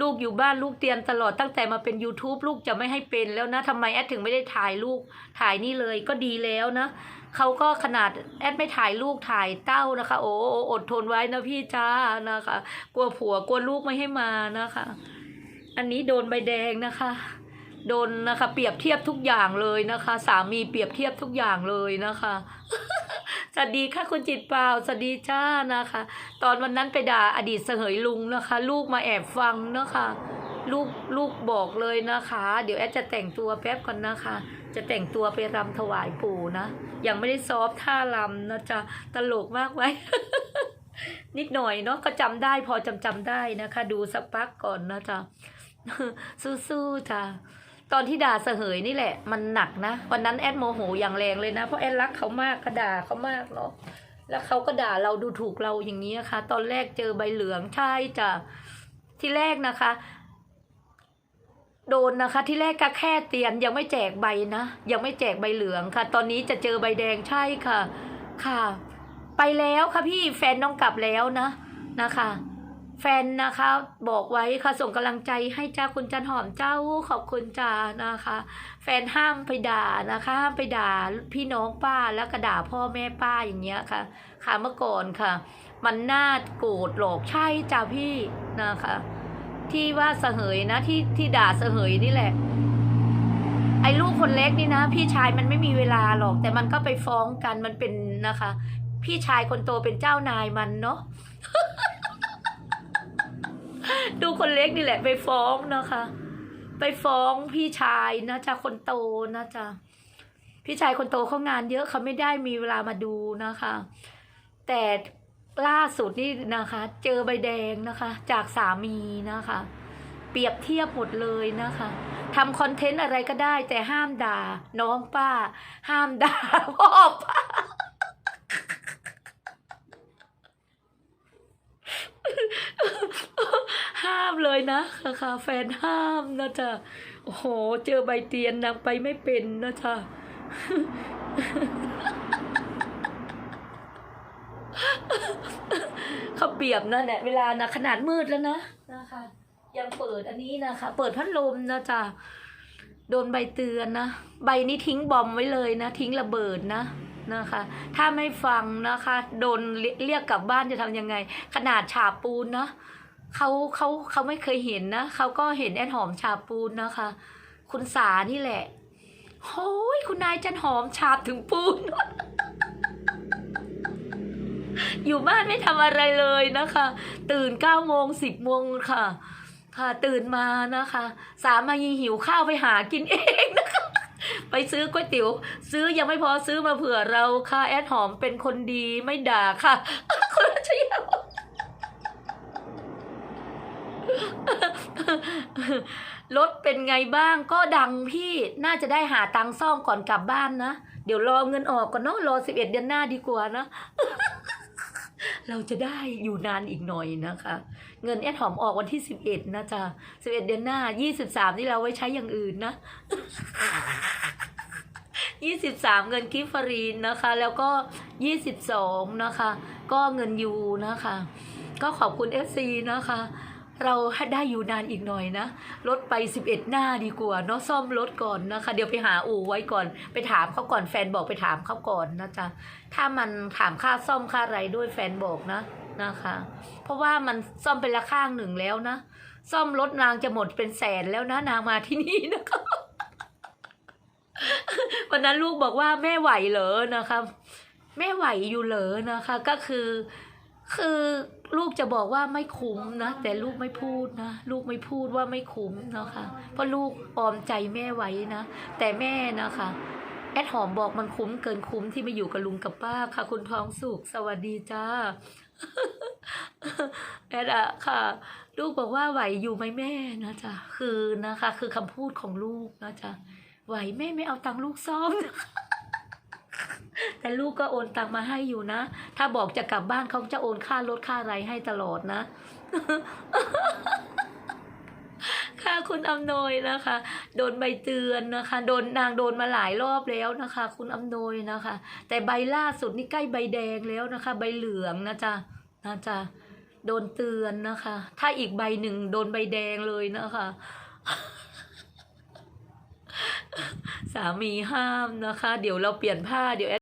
ลูกอยู่บ้านลูกเตรียมตลอดตั้งแต่มาเป็น YouTube ลูกจะไม่ให้เป็นแล้วนะทำไมแอดถึงไม่ได้ถ่ายลูกถ่ายนี่เลยก็ดีแล้วนะเขาก็ขนาดแอดไม่ถ่ายลูกถ่ายเต้านะคะโอ้โอ้อดทนไว้นะพี่จ้านะคะ กลัวผัวกลัวลูกไม่ให้มานะคะ อันนี้โดนใบแดงนะคะโดนนะคะ เปรียบเทียบทุกอย่างเลยนะคะ สามีเปรียบเทียบทุกอย่างเลยนะคะ สวัสดีค่ะคุณจิตเปล่าสวัสดีจ้านะคะ ตอนวันนั้นไปด่าอดีตเสยลุงนะคะ ลูกมาแอบฟังนะคะลูกลูกบอกเลยนะคะ เดี๋ยวแอดจะแต่งตัวแป๊บก่อนนะคะ จะแต่งตัวไปรำถวายปู่นะ ยังไม่ได้ซอฟท่ารำนะจ๊ะตลกมากไว้ นิดหน่อยเนาะก็จำได้พอจำจำได้นะคะ ดูสักพักก่อนนะจ๊ะสู้ๆจ้ะ ตอนที่ด่าเสหยนี่แหละ มันหนักนะ วันนั้นแอดโมโหอย่างแรงเลยนะ เพราะแอดรักเขามากก็ด่าเขามากเนาะแล้วเขาก็ด่าเราดูถูกเราอย่างนี้นะคะ ตอนแรกเจอใบเหลืองใช่จ้ะที่แรกนะคะ โดนนะคะ ที่แรกก็แค่เตียนยังไม่แจกใบนะยังไม่แจกใบเหลืองค่ะ ตอนนี้จะเจอใบแดงใช่ค่ะ ค่ะ ไปแล้วค่ะพี่แฟนน้องกลับแล้วนะนะคะ แฟนนะคะ บอกไว้ค่ะส่งกำลังใจให้จ้าคุณจันหอมเจ้าขอบคุณจ้านะคะ แฟนห้ามไปด่านะคะห้ามไปด่าพี่น้องป้าแล้วก็ด่าพ่อแม่ป้าอย่างเงี้ยค่ะ ค่ะเมื่อก่อนค่ะ มันน่าโกรธหรอกใช่จ้าพี่นะคะ ที่ว่าเสเหยนะที่ที่ด่าเสเหยนี่แหละ ไอ้ลูกคนเล็กนี่นะ พี่ชายมันไม่มีเวลาหรอก แต่มันก็ไปฟ้องกันมันเป็นนะคะ พี่ชายคนโตเป็นเจ้านายมันเนาะ ดูคนเล็กนี่แหละ ไปฟ้องนะคะ ไปฟ้องพี่ชายนะจ๊ะคนโตนะจ๊ะพี่ชายคนโตเขางานเยอะเขาไม่ได้มีเวลามาดูนะคะ แต่ล่าสุดนี่นะคะ เจอใบแดงนะคะ จากสามีนะคะ เปรียบเทียบหมดเลยนะคะทำคอนเทนต์อะไรก็ได้ แต่ห้ามด่า น้องป้า ห้ามด่าพ่อป้า ห้ามเลยนะค่ะแฟนห้ามนะจ๊ะโอ้โห เจอใบเตียนนางไปไม่เป็นนะจ๊ะเขาเปียบนะเนี่ยเวลานะขนาดมืดแล้วนะนะคะ ยังเปิดอันนี้นะคะ เปิดพัดลมนะจ๊ะโดนใบเตือนนะ ใบนี้ทิ้งบอมไว้เลยนะ ทิ้งระเบิดนะนะคะ ถ้าไม่ฟังนะคะ โดนเรียกกลับบ้านจะทำยังไง ขนาดฉาบปูนนะ เขาเขาเขาไม่เคยเห็นนะเขาก็เห็นแอนหอมฉาบปูนนะคะ คุณสานี่แหละโอ้ยคุณนายจันหอมฉาบถึงปูน อยู่บ้านไม่ทำอะไรเลยนะคะ ตื่นเก้าโมงสิบโมงค่ะ ค่ะตื่นมานะคะ สามายีหิวข้าวไปหากินเองนะคะ ไปซื้อก๋วยเตี๋ยว ซื้อยังไม่พอซื้อมาเผื่อเราค่ะ แอดหอมเป็นคนดีไม่ด่าค่ะ คุณรัชยา รถเป็นไงบ้างก็ดังพี่น่าจะได้หาตังค์ซ่อมก่อนกลับบ้านนะ เดี๋ยวรอเงินออกก่อนเนาะรอสิบเอ็ดเดือนหน้าดีกว่านะ เราจะได้อยู่นานอีกหน่อยนะคะ เงินแอดหอมออกวันที่สิบเอ็ดนะจ๊ะสิบเอ็ดเดือนหน้ายี่สิบสามนี่เราไว้ใช้อย่างอื่นนะยี่สิบสามเงินกิฟฟรีนนะคะ แล้วก็ยี่สิบสองนะคะ ก็เงินยูนะคะ ก็ขอบคุณเอฟซีนะคะ เราได้อยู่นานอีกหน่อยนะลดไป 11 หน้าดีกว่าเนาะซ่อมรถก่อนนะคะ เดี๋ยวไปหาอู่ไว้ก่อน ไปถามเขาก่อนแฟนบอกไปถามเขาก่อนนะจ๊ะถ้ามันถามค่าซ่อมค่าอะไรด้วยแฟนบอกนะนะคะ เพราะว่ามันซ่อมไปละข้างหนึ่งแล้วนะ ซ่อมรถนางจะหมดเป็นแสนแล้วนะนางมาที่นี่นะคะวันนั้นลูกบอกว่าแม่ไหวเหรอนะคะแม่ไหวอยู่เหรอนะคะ ก็คือ คือลูกจะบอกว่าไม่คุ้มนะแต่ลูกไม่พูดนะลูกไม่พูดว่าไม่คุ้มนะคะเพราะลูกปลอมใจแม่ไว้นะ แต่แม่นะคะแอดหอมบอกมันคุ้มเกินคุ้มที่มาอยู่กับลุงกับป้าค่ะ คุณทองสุขสวัสดีจ้าแอดอะค่ะ ลูกบอกว่าไหวอยู่ไหมแม่นะจ๊ะคือนะคะ คือคำพูดของลูกนะจ๊ะไหวแม่ไม่เอาตังค์ลูกซ่อม แต่ลูกก็โอนตังมาให้อยู่นะ ถ้าบอกจะกลับบ้านเขาจะโอนค่ารถค่าอะไรให้ตลอดนะ ค่ะคุณอำนวยนะคะ โดนใบเตือนนะคะ โดนนางโดนมาหลายรอบแล้วนะคะ คุณอำนวยนะคะ แต่ใบล่าสุดนี่ใกล้ใบแดงแล้วนะคะ ใบเหลืองนะจ๊ะนะจ๊ะโดนเตือนนะคะ ถ้าอีกใบหนึ่งโดนใบแดงเลยนะคะสามีห้ามนะคะ เดี๋ยวเราเปลี่ยนผ้าเดี๋ยว